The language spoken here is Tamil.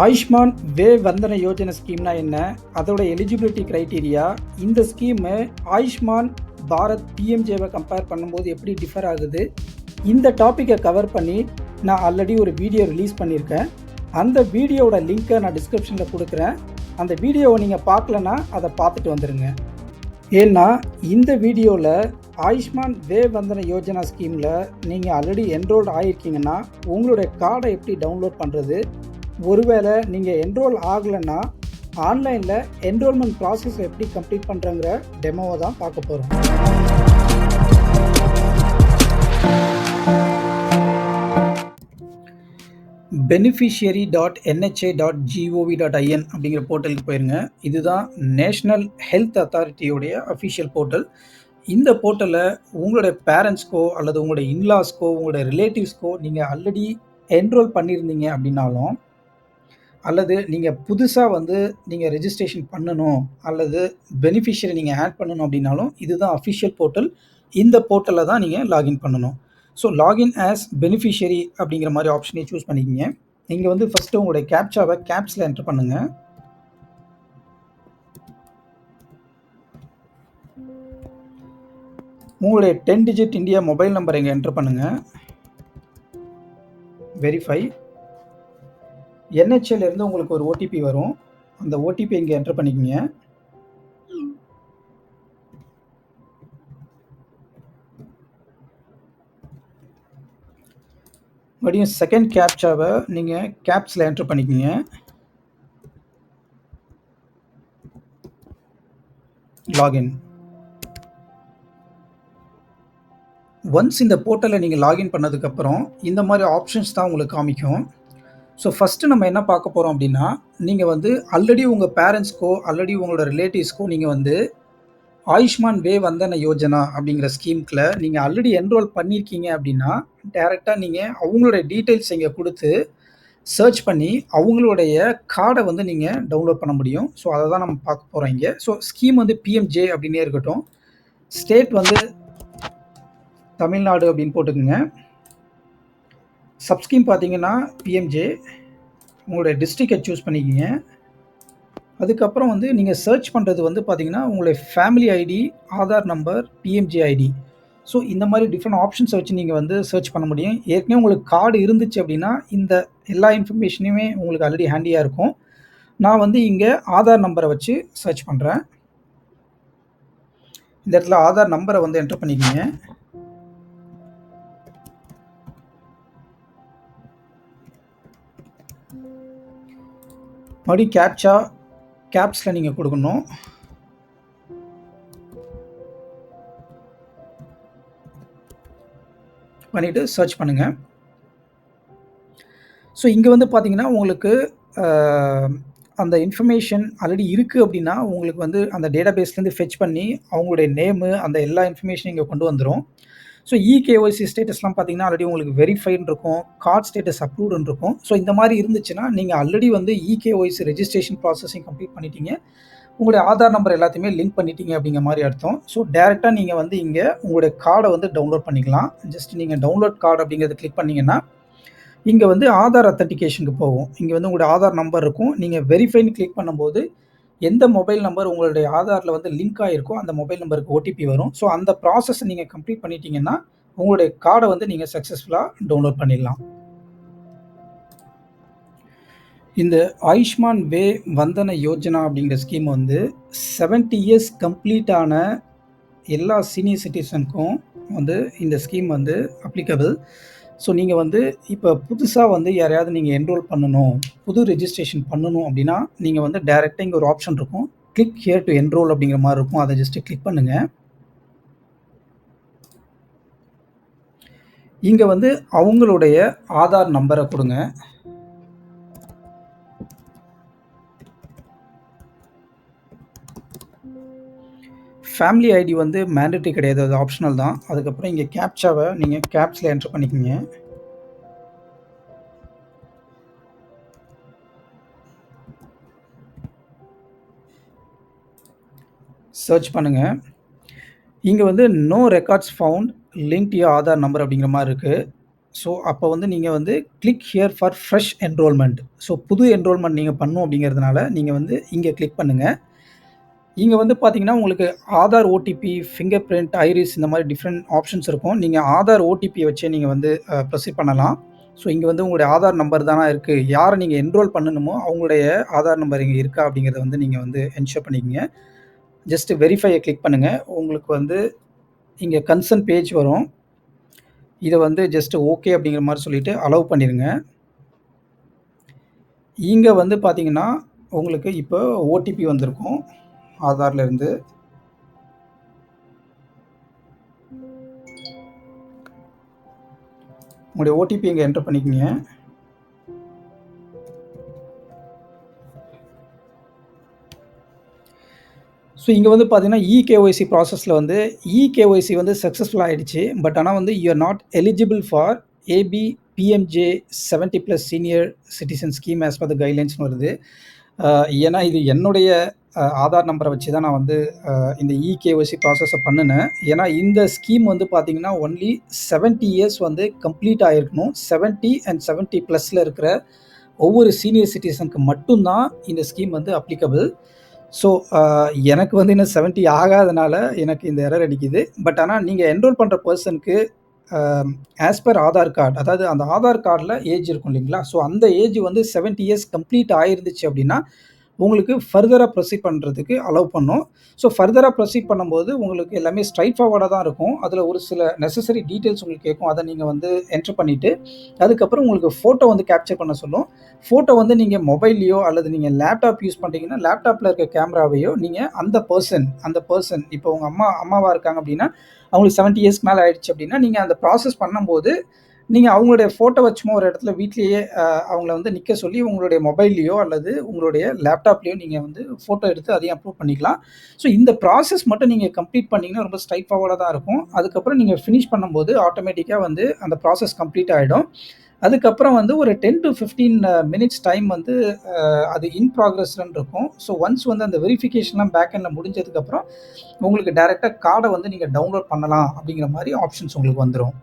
ஆயுஷ்மான் வே வந்தன யோஜனா ஸ்கீம்னா என்ன? அதோட எலிஜிபிலிட்டி க்ரைட்டீரியா இந்த ஸ்கீமு ஆயுஷ்மான் பாரத் பிஎம்ஜேவை கம்பேர் பண்ணும்போது எப்படி டிஃபர் ஆகுது? இந்த டாப்பிக்கை கவர் பண்ணி நான் ஆல்ரெடி ஒரு வீடியோ ரிலீஸ் பண்ணியிருக்கேன் அந்த வீடியோவோட லிங்க்கை நான் டிஸ்கிரிப்ஷனில் கொடுக்குறேன். அந்த வீடியோவை நீங்கள் பார்க்கலன்னா அதை பார்த்துட்டு வந்துடுங்க ஏன்னா இந்த வீடியோவில் ஆயுஷ்மான் வே வந்தன யோஜனா ஸ்கீமில் நீங்கள் ஆல்ரெடி என்ரோல்ட் ஆகியிருக்கீங்கன்னா உங்களுடைய கார்டை எப்படி டவுன்லோட் பண்ணுறது ஒருவேளை நீங்கள் என்ரோல் ஆகலைன்னா ஆன்லைனில் என்ரோல்மெண்ட் ப்ராசஸ் எப்படி கம்ப்ளீட் பண்ணுறங்கிற டெமோவை தான் பார்க்க போகிறோம் beneficiary dot NHA dot gov dot in அப்படிங்கிற போர்ட்டலுக்கு போயிருங்க. இதுதான் நேஷ்னல் ஹெல்த் அத்தாரிட்டியோடைய அஃபிஷியல் போர்ட்டல். இந்த போர்ட்டலில் உங்களுடைய பேரண்ட்ஸ்க்கோ அல்லது உங்களுடைய இன்லாஸ்க்கோ உங்களுடைய ரிலேட்டிவ்ஸ்க்கோ நீங்கள் ஆல்ரெடி என்ரோல் பண்ணியிருந்தீங்க அப்படின்னாலும் அல்லது நீங்கள் புதுசாக வந்து நீங்கள் ரெஜிஸ்ட்ரேஷன் பண்ணணும் அல்லது பெனிஃபிஷியரி நீங்கள் ஆட் பண்ணணும் அப்படின்னாலும் இதுதான் அஃபிஷியல் போர்ட்டல் இந்த போர்ட்டலில் தான் நீங்கள் லாகின் பண்ணணும். ஸோ லாகின் ஆஸ் பெனிஃபிஷியரி அப்படிங்கிற மாதிரி ஆப்ஷனை சூஸ் பண்ணிக்கிங்க. இங்கே வந்து ஃபஸ்ட்டு உங்களுடைய கேப்சாவை கேப்ஸில் என்டர் பண்ணுங்கள் உங்களுடைய ten digit India mobile number இங்கே என்டர் பண்ணுங்கள் வெரிஃபை என்ஹெச்எல் இருந்து உங்களுக்கு ஒரு ஓடிபி வரும். அந்த ஓடிபி இங்கே என்டர் பண்ணிக்கோங்க. மறுபடியும் செகண்ட் கேப்சாவை நீங்கள் கேப்ஸில் என்டர் பண்ணிக்கோங்க. லாகின் ஒன்ஸ் இந்த போர்ட்டலில் நீங்கள் லாகின் பண்ணதுக்கப்புறம் இந்த மாதிரி ஆப்ஷன்ஸ் தான் உங்களுக்கு காமிக்கும். ஸோ ஃபஸ்ட்டு நம்ம என்ன பார்க்க போகிறோம் அப்படின்னா நீங்கள் வந்து ஆல்ரெடி உங்கள் பேரண்ட்ஸ்க்கோ ஆல்ரெடி உங்களோட ரிலேட்டிவ்ஸ்க்கோ நீங்கள் வந்து ஆயுஷ்மான் வே வந்தன யோஜனா அப்படிங்கிற ஸ்கீம்கில் நீங்கள் ஆல்ரெடி என்ரோல் பண்ணியிருக்கீங்க அப்படின்னா டேரெக்டாக நீங்கள் அவங்களுடைய டீட்டெயில்ஸ் இங்கே கொடுத்து சர்ச் பண்ணி அவங்களுடைய கார்டை வந்து நீங்கள் டவுன்லோட் பண்ண முடியும். ஸோ அதை தான் நம்ம பார்க்க போகிறோம் இங்கே. ஸோ ஸ்கீம் வந்து பிஎம்ஜே அப்படின்னே இருக்கட்டும். ஸ்டேட் வந்து தமிழ்நாடு அப்படின்னு போட்டுக்கோங்க. சப்ஸ்கீம் பார்த்தீங்கன்னா பிஎம்ஜே உங்களுடைய டிஸ்ட்ரிக்டை சூஸ் பண்ணிக்கிங்க. அதுக்கப்புறம் வந்து நீங்கள் சர்ச் பண்ணுறது வந்து பார்த்தீங்கன்னா உங்களுடைய family ID Aadhaar number PMJ ID so இந்த மாதிரி டிஃப்ரெண்ட் ஆப்ஷன்ஸை வச்சு நீங்கள் வந்து சர்ச் பண்ண முடியும். ஏற்கனவே உங்களுக்கு கார்டு இருந்துச்சு அப்படின்னா இந்த எல்லா இன்ஃபர்மேஷனையுமே உங்களுக்கு ஆல்ரெடி ஹேண்டியாக இருக்கும். நான் வந்து இங்கே ஆதார் நம்பரை வச்சு சர்ச் பண்ணுறேன் இந்த இடத்துல ஆதார் நம்பரை வந்து என்டர் பண்ணிக்கிங்க. மறுபடியும் கேப்சா கேப்ஸில் நீங்கள் கொடுக்கணும். பண்ணிவிட்டு சர்ச் பண்ணுங்கள் ஸோ இங்கே வந்து பார்த்தீங்கன்னா உங்களுக்கு அந்த இன்ஃபர்மேஷன் ஆல்ரெடி இருக்குது அப்படின்னா உங்களுக்கு வந்து அந்த டேட்டா பேஸ்லேருந்து ஃபெச் பண்ணி அவங்களுடைய நேமு அந்த எல்லா இன்ஃபர்மேஷனும் இங்கே கொண்டு வந்துடும் ஸோ இகேஒய்சி ஸ்டேட்டஸ்லாம் பார்த்தீங்கன்னா ஆல்ரெடி உங்களுக்கு வெரிஃபைன்னு இருக்கும். கார்ட் ஸ்டேட்டஸ் அப்ரூவ்டுன்னு இருக்கும். ஸோ இந்த மாதிரி இருந்துச்சுன்னா நீங்கள் ஆல்ரெடி வந்து இகேஒய்சி ரெஜிஸ்ட்ரேஷன் ப்ராசஸிங் கம்ப்ளீட் பண்ணிட்டீங்க. உங்களுடைய ஆதார் நம்பர் எல்லாத்தையுமே லிங்க் பண்ணிட்டீங்க அப்படிங்கிற மாதிரி அர்த்தம். ஸோ டேரெக்டாக நீங்கள் வந்து இங்கே உங்களுடைய கார்டை வந்து டவுன்லோட் பண்ணிக்கலாம். ஜஸ்ட் நீங்கள் டவுன்லோட் கார்டு அப்படிங்கிறத கிளிக் பண்ணிங்கன்னா இங்கே வந்து ஆதார் அத்தன்டிகேஷனுக்கு போகும். இங்கே வந்து உங்களுடைய ஆதார் நம்பர் இருக்கும். நீங்கள் வெரிஃபைன்னு கிளிக் பண்ணும்போது எந்த மொபைல் நம்பர் உங்களுடைய ஆதாரில் வந்து லிங்க் ஆகிருக்கோ அந்த மொபைல் நம்பருக்கு ஓடிபி வரும். ஸோ அந்த ப்ராசஸை நீங்கள் கம்ப்ளீட் பண்ணிட்டீங்கன்னா உங்களுடைய கார்டை வந்து நீங்கள் சக்ஸஸ்ஃபுல்லாக டவுன்லோட் பண்ணிடலாம். இந்த ஆயுஷ்மான் வே வந்தன யோஜனா அப்படிங்கிற ஸ்கீம் வந்து செவன்ட்டி இயர்ஸ் கம்ப்ளீட்டான எல்லா சீனியர் சிட்டிசனுக்கும் வந்து இந்த ஸ்கீம் வந்து அப்ளிகபிள் ஸோ நீங்கள் வந்து இப்போ புதுசாக வந்து யாரையாவது நீங்கள் என்ரோல் பண்ணணும் புது ரெஜிஸ்ட்ரேஷன் பண்ணணும் அப்படின்னா நீங்கள் வந்து டேரெக்டாக இங்கே ஒரு ஆப்ஷன் இருக்கும். கிளிக் ஹியர் டு என்ரோல் அப்படிங்கிற மாதிரி இருக்கும். அதை ஜஸ்ட்டு கிளிக் பண்ணுங்கள் இங்கே வந்து அவங்களுடைய ஆதார் நம்பரை கொடுங்க. ஃபேமிலி ஐடி வந்து மேண்டட்ரி கிடையாது. அது ஆப்ஷனல் தான். அதுக்கப்புறம் இங்கே கேப்சாவை நீங்கள் கேப்ஸில் என்ட்ரு பண்ணிக்கோங்க. சர்ச் பண்ணுங்கள் இங்கே வந்து no records found link to Aadhaar number அப்படிங்கிற மாதிரி இருக்குது ஸோ அப்போ வந்து நீங்கள் வந்து click here for fresh enrolment. So புது என்ரோல்மெண்ட் நீங்கள் பண்ணும் அப்படிங்கிறதுனால, நீங்கள் வந்து இங்கே கிளிக் பண்ணுங்கள் இங்கே வந்து பார்த்தீங்கன்னா, உங்களுக்கு Aadhaar OTP, finger print, iris இந்த மாதிரி டிஃப்ரெண்ட் ஆப்ஷன்ஸ் இருக்கும். நீங்கள் ஆதார் ஓடிபியை வச்சே நீங்கள் வந்து ப்ரொசீட் பண்ணலாம். ஸோ இங்கே வந்து உங்களுடைய ஆதார் நம்பர் தானே இருக்குது யாரை நீங்கள் என்ரோல் பண்ணணுமோ, அவங்களுடைய ஆதார் நம்பர் இங்கே இருக்கா அப்படிங்கிறத வந்து நீங்கள் வந்து என்ஷூர் பண்ணிக்கங்க. ஜஸ்ட்டு வெரிஃபையை கிளிக் பண்ணுங்கள் உங்களுக்கு வந்து இங்கே கன்சர்ன் பேஜ் வரும். இதை வந்து ஜஸ்ட்டு ஓகே அப்படிங்கிற மாதிரி சொல்லிவிட்டு அலோவ் பண்ணிடுங்க இங்கே வந்து பார்த்தீங்கன்னா, உங்களுக்கு இப்போ ஓடிபி வந்திருக்கும். ஆதார்ல இருந்து. உங்களுடைய ஓடிபி இங்கே என்டர் பண்ணிக்கிங்க ஸோ இங்கே வந்து பார்த்தீங்கன்னா, இகேஒய்சி ப்ராசஸில் வந்து இகேஒய்சி வந்து சக்ஸஸ்ஃபுல் ஆகிடுச்சு பட் ஆனால் வந்து you are not eligible for AB PMJ seventy plus senior citizen scheme as per the கைட்லைன்ஸ்னு வருது. ஏன்னா இது என்னுடைய ஆதார் நம்பரை வச்சு தான் நான் வந்து இந்த இகேவைசி ப்ராசஸை பண்ணினேன் ஏன்னா இந்த ஸ்கீம் வந்து பார்த்தீங்கன்னா, ஒன்லி 70 இயர்ஸ் வந்து கம்ப்ளீட் ஆகிருக்கணும் செவன்ட்டி அண்ட் செவன்ட்டி ப்ளஸில் இருக்கிற ஒவ்வொரு சீனியர் சிட்டிசனுக்கு மட்டும்தான் இந்த ஸ்கீம் வந்து அப்ளிகபிள். ஸோ எனக்கு வந்து இன்னும் 70 ஆகாதனால எனக்கு இந்த எரர் அடிக்குது. பட் ஆனால் நீங்கள் என்ரோல் பண்ணுற பர்சனுக்கு ஆஸ் பர் ஆதார் கார்டு அதாவது அந்த ஆதார் கார்டில் ஏஜ் இருக்கும் இல்லைங்களா? ஸோ அந்த ஏஜ் வந்து 70 இயர்ஸ் கம்ப்ளீட் ஆயிருந்துச்சு அப்படின்னா, உங்களுக்கு ஃபர்தராக ப்ரொசீட் பண்ணுறதுக்கு அலோவ் பண்ணும். ஸோ ஃபர்தராக ப்ரொசீட் பண்ணும்போது உங்களுக்கு எல்லாமே ஸ்ட்ரைட் ஃபார்வர்டாக தான் இருக்கும். அதில் ஒரு சில நெசசரி டீட்டெயில்ஸ் உங்களுக்கு கேட்கும். அதை நீங்கள் வந்து என்டர் பண்ணிவிட்டு அதுக்கப்புறம் உங்களுக்கு ஃபோட்டோ வந்து கேப்சர் பண்ண சொல்லும். ஃபோட்டோ வந்து நீங்கள் மொபைல்லையோ அல்லது நீங்கள் லேப்டாப் யூஸ் பண்ணுறீங்கன்னா லேப்டாப்பில் இருக்க கேமராவையோ நீங்கள் அந்த பர்சன் அந்த பர்சன் இப்போ உங்கள் அம்மா அம்மாவாக இருக்காங்க அப்படின்னா, அவங்களுக்கு 70 இயர்ஸ்க்கு மேலே ஆயிடுச்சு அப்படின்னா, நீங்கள் அந்த ப்ராசஸ் பண்ணும்போது, நீங்கள் அவங்களுடைய ஃபோட்டோ சும்மா ஒரு இடத்துல வீட்லேயே அவங்கள வந்து நிற்க சொல்லி உங்களுடைய மொபைல்லையோ அல்லது உங்களுடைய லேப்டாப்லேயோ நீங்கள் வந்து ஃபோட்டோ எடுத்து அதையும் அப்லோட் பண்ணிக்கலாம். ஸோ இந்த ப்ராசஸ் மட்டும் நீங்கள் கம்ப்ளீட் பண்ணிங்கன்னா ரொம்ப ஸ்ட்ரெய்ட் தான் இருக்கும். அதுக்கப்புறம் நீங்கள் ஃபினிஷ் பண்ணும்போது ஆட்டோமேட்டிக்காக வந்து அந்த ப்ராசஸ் கம்ப்ளீட் ஆகிடும் அதுக்கப்புறம் வந்து ஒரு ten to fifteen minutes time வந்து அது இன் ப்ராக்ரஸ்லன்னு இருக்கும். ஸோ ஒன்ஸ் வந்து அந்த வெரிஃபிகேஷன்லாம் பேக் எண்ட்ல முடிஞ்சதுக்கப்புறம், உங்களுக்கு டேரெக்டாக கார்டை வந்து நீங்கள் டவுன்லோட் பண்ணலாம் அப்படிங்கிற மாதிரி ஆப்ஷன்ஸ் உங்களுக்கு வந்துடும்